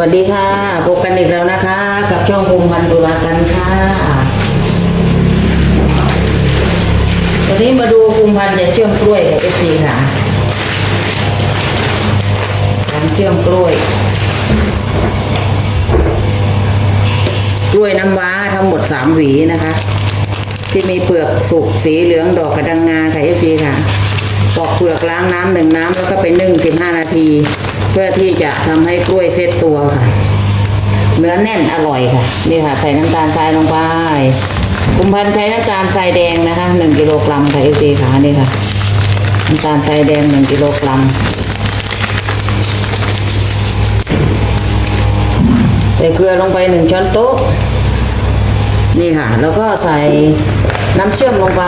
วัสดีค่ะพบกันอีกแล้วนะคะ กับช่องภูมิพันธ์ตุลากันค่ะวันนี้มาดูภูมิพันธ์จะเชื่อมกล้วยกับเอซีค่ะการเชื่อมกล้วย กล้วยน้ำว้าทั้งหมดสามหวีนะคะ ที่มีเปลือกสุกสีเหลืองดอกกระดังงาค่ะเอซีค่ะปอกเปลือกล้างน้ำหนึ่งน้ำแล้วก็ไปนึ่งสิบห้านาที เพื่อที่จะทำให้กล้วยเซตตัวค่ะ เนื้อแน่นอร่อยค่ะ นี่ค่ะ ใส่น้ำตาลทรายลงไปคุมพันใช้น้ำตาลทรายแดงนะคะหนึ่งกิโลกรัมค่ะเอซีค่ะนี่ค่ะน้ำตาลทรายแดงหนึ่งกิโลกรัมใส่เกลือลงไปหนึ่งช้อนโต๊ะนี่ค่ะ แล้วก็ใส่น้ำเชื่อมลงไป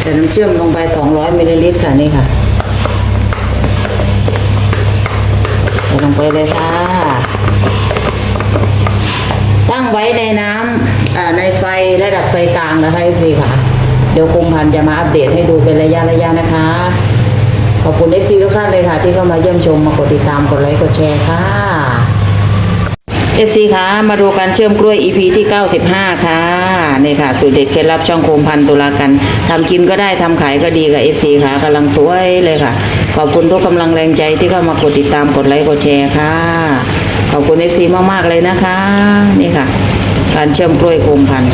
ใส่น้ำเชื่อมลงไป 200มิลลิลิตรค่ะนี่ค่ะ ไปเลยค่ะ ตั้งไว้ในน้ำในไฟระดับไฟกลางนะคะพี่ค่ะ เดี๋ยวคุมพันจะมาอัปเดตให้ดูเป็นระยะระยะนะคะ ขอบคุณเอฟซีทุกท่านเลยค่ะ ที่เข้ามาเยี่ยมชมมากดติดตามกดไลค์กดแชร์ค่ะเอฟซีคะมาดูการเชื่อมกล้วย EP ที่ 95 ค่ะนี่ค่ะสูตรเด็ดเคล็ดลับช่องโคมพันตุลากันทำกินก็ได้ทำขายก็ดีกับเอฟซีค่ะกำลังสวยเลยค่ะ ขอบคุณทุกกำลังแรงใจที่เข้ามากดติดตามกดไลค์กดแชร์ค่ะ ขอบคุณเอฟซีมากๆเลยนะคะ นี่ค่ะ การเชื่อมกล้วยโคมพันธ์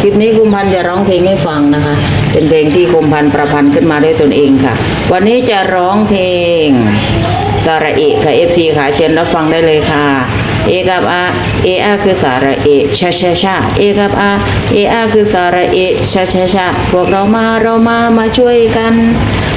คลิปนี้คุมพันธ์จะร้องเพลงให้ฟังนะคะ เป็นเพลงที่คุมพันธ์ประพันธ์ขึ้นมาด้วยตนเองค่ะ วันนี้จะร้องเพลงสาระเอะค่ะเอฟซีค่ะเชิญรับฟังได้เลยค่ะเอกับอาเออาคือสาระเอะชาชาชาเอกับอาเออาคือสาระเอะชาชาชาพวกเรามาเรามามาช่วยกัน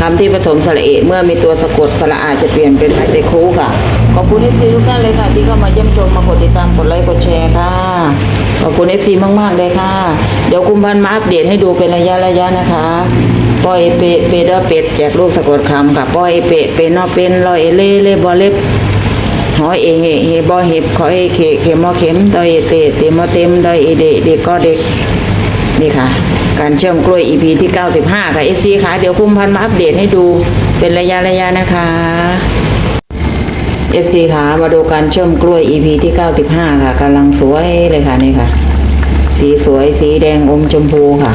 คำที่ผสมสระเอเมื่อมีตัวสะกดสระอาจะเปลี่ยนเป็นไอเตคูค่ะ ขอบคุณเอฟซีทุกท่านเลยค่ะ ที่เข้ามาเยี่ยมชมมากดติดตามกดไลค์กดแชร์ค่ะ ขอบคุณเอฟซีมากๆเลยค่ะ เดี๋ยวคุมพันธ์มาอัปเดตให้ดูเป็นระยะระยะนะคะปอยเปเปดอเป็ดแจกลูกสะกดคำค่ะปอยเปเปนอเป็นลอยเล่เล่บอเล็บหอยเอเฮเฮบอเห็บขอเอเคเขมอเข็มดอยเอเตเตมอเต็มดอยเอเดเด็กก็เด็ก นี่ค่ะ การเชื่อมกล้วย EP ที่ 95 ค่ะ FC ค่ะ เดี๋ยวคุมพันมาอัปเดตให้ดูเป็นระยะระยะนะคะ FC ค่ะ มาดูการเชื่อมกล้วย EP ที่ 95 ค่ะกำลังสวยเลยค่ะนี่ค่ะ สีสวยสีแดงอมชมพูค่ะ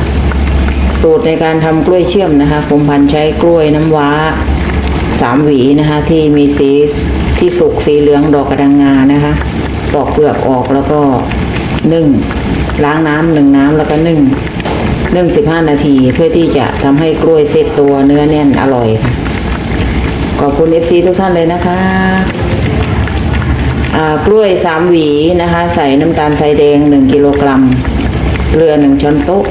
สูตรในการทำกล้วยเชื่อมนะคะคุมพันใช้กล้วยน้ำว้าสามหวีนะคะที่มีสีที่สุกสีเหลืองดอกกระดังงานะคะปอกเปลือกออกแล้วก็ นึ่งล้างน้ำหนึ่งน้ำแล้วก็นึ่งนึ่งสิบห้านาทีเพื่อที่จะทำให้กล้วยเซตตัวเนื้อแน่นอร่อยค่ะ ขอบคุณเอฟซีทุกท่านเลยนะคะกล้วยสามหวีนะคะ ใส่น้ำตาลทรายแดงหนึ่งกิโลกรัมเกลือหนึ่งช้อนโต๊ะ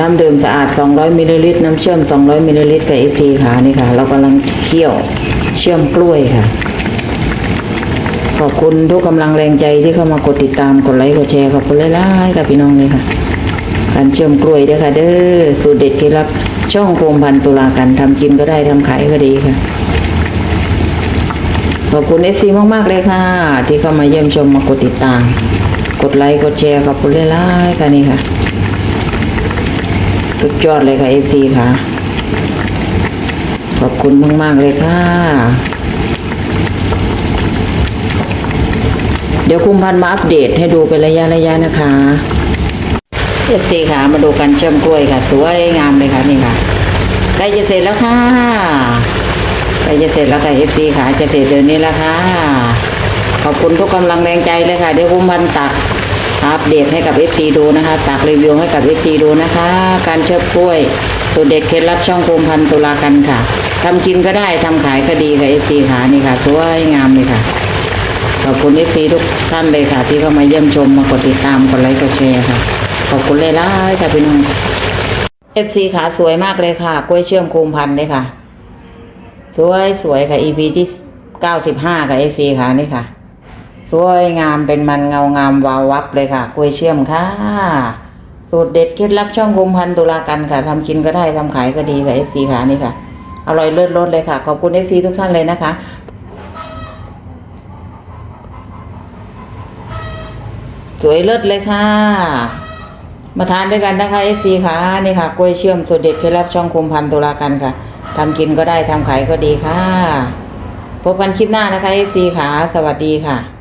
น้ำดื่มสะอาด 200มิลลิลิตร น้ำเชื่อม 200มิลลิลิตรกับเอฟีค่ะนี่ค่ะ เรากำลังเคี่ยวเชื่อมกล้วยค่ะ ขอบคุณทุกกำลังแรงใจที่เข้ามากดติดตามกดไลค์กดแชร์ขอบคุณหลายๆกับพี่น้องเลยค่ะ การเชื่อมกล้วยด้อค่ะ เด้อสูตรเด็ดเคล็ดลับช่องโคมพันตุลากันทำกินก็ได้ทำขายก็ดีค่ะ ขอบคุณเอฟซีมากๆเลยค่ะ ที่เข้ามาเยี่ยมชมมากดติดตาม กดไลค์กดแชร์ขอบคุณหลายๆค่ะนี่ค่ะสุดยอดเลยค่ะเอฟซีค่ะ ขอบคุณมากๆเลยค่ะ เดี๋ยวคุมพันมาอัปเดตให้ดูเป็นระยะระยะนะคะเอฟซีค่ะมาดูกันเชื่อมกล้วยค่ะ สวยงามเลยค่ะนี่ค่ะใกล้จะเสร็จแล้วค่ะใกล้จะเสร็จแล้วค่ะเอฟซีค่ะจะเสร็จเดือนนี้แล้วค่ะ ขอบคุณทุกกำลังแรงใจเลยค่ะ เดี๋ยวคุมพันตักอัปเดตให้กับ FT ดูนะคะตักรีวิวให้กับ FT ดูนะคะ การเชิบกล้วยสูตรเด็ดเคล็ดลับช่องภูมิพันตุลากันค่ะทำกินก็ได้ทำขายก็ดีค่ะ FT ค่ะนี่ค่ะสวยงามเลยค่ะ ขอบคุณ FT ทุกท่านเลยค่ะ ที่เข้ามาเยี่ยมชมมากดติดตามกดไลค์กดแชร์ค่ะ ขอบคุณเลยล่ะค่ะพี่น้อง FC ขาสวยมากเลยค่ะ กล้วยเชื่อมภูมพันเลยค่ะ สวยสวยค่ะ EP ที่เก้าสิบห้ากับ FC ค่ะนี่ค่ะ สวยงามเป็นมันเงางามวาววับเลยค่ะ กล้วยเชื่อมค่ะสูตรเด็ดเคล็ดลับช่องภูมพันตุลากันค่ะทำกินก็ได้ทำขายก็ดีค่ะ FC ค่ะนี่ค่ะอร่อยเลิศรสเลยค่ะ ขอบคุณ FC ทุกท่านเลยนะคะ สวยเลิศเลยค่ะ มาทานด้วยกันนะคะ FC ค่ะนี่ค่ะกล้วยเชื่อมสูตรเด็ดเคล็ดลับช่องคุมพันธ์ตุลากันค่ะทำกินก็ได้ทำขายก็ดีค่ะ พบกันคลิปหน้านะคะ FC ค่ะ สวัสดีค่ะ